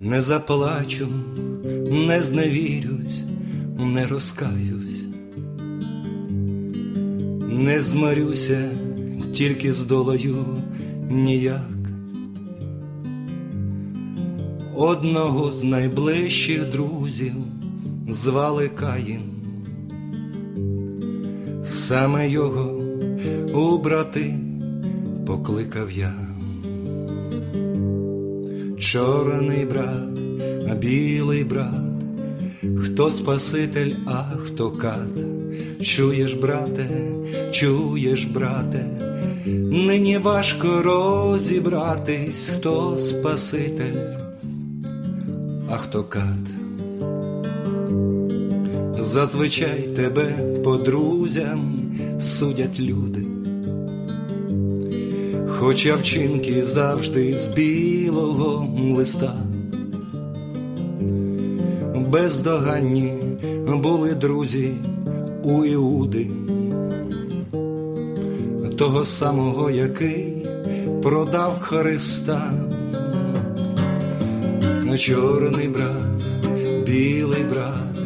Не заплачу, не зневірюсь, не розкаюсь, не змирюся тільки з долею ніяк. Одного з найближчих друзів звали Каїн, саме його у брати покликав я. Чорний брат, а білий брат, хто Спаситель, а хто кат. Чуєш, брате, чуєш, брате, нині важко розібратись, хто Спаситель, а хто кат. Зазвичай тебе по друзям судять люди. Хоча вчинки завжди з білого листа, бездоганні були друзі у Іуди, того самого, який продав Христа, чорний брат, білий брат,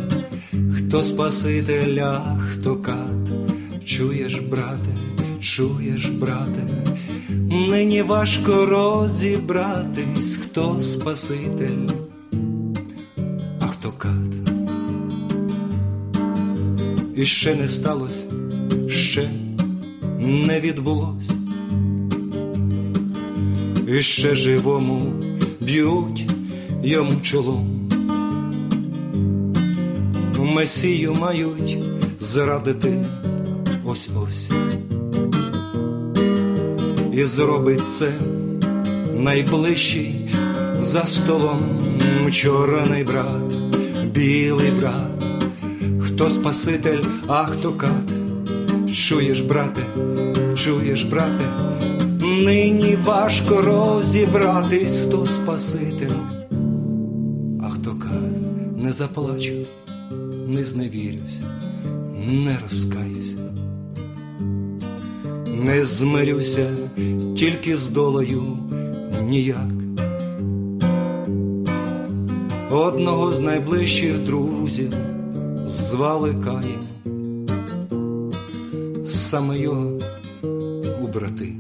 хто Спасителя, хто кат, чуєш, брате, чуєш, брате. Нині важко розібратись, хто Спаситель, а хто кат. І ще не сталося, ще не відбулось, і ще живому б'ють йому чолом. Месію мають зрадити ось ось і зробить це найближчий за столом чорний брат, білий брат, хто Спаситель, а хто кат. Чуєш, брате, чуєш, брате, нині важко розібратись, хто Спаситель, а хто кат, не заплачу, не зневірюсь, не розкаюсь не змирюся тільки з долею ніяк. Одного з найближчих друзів звали Каїн, саме його у брати.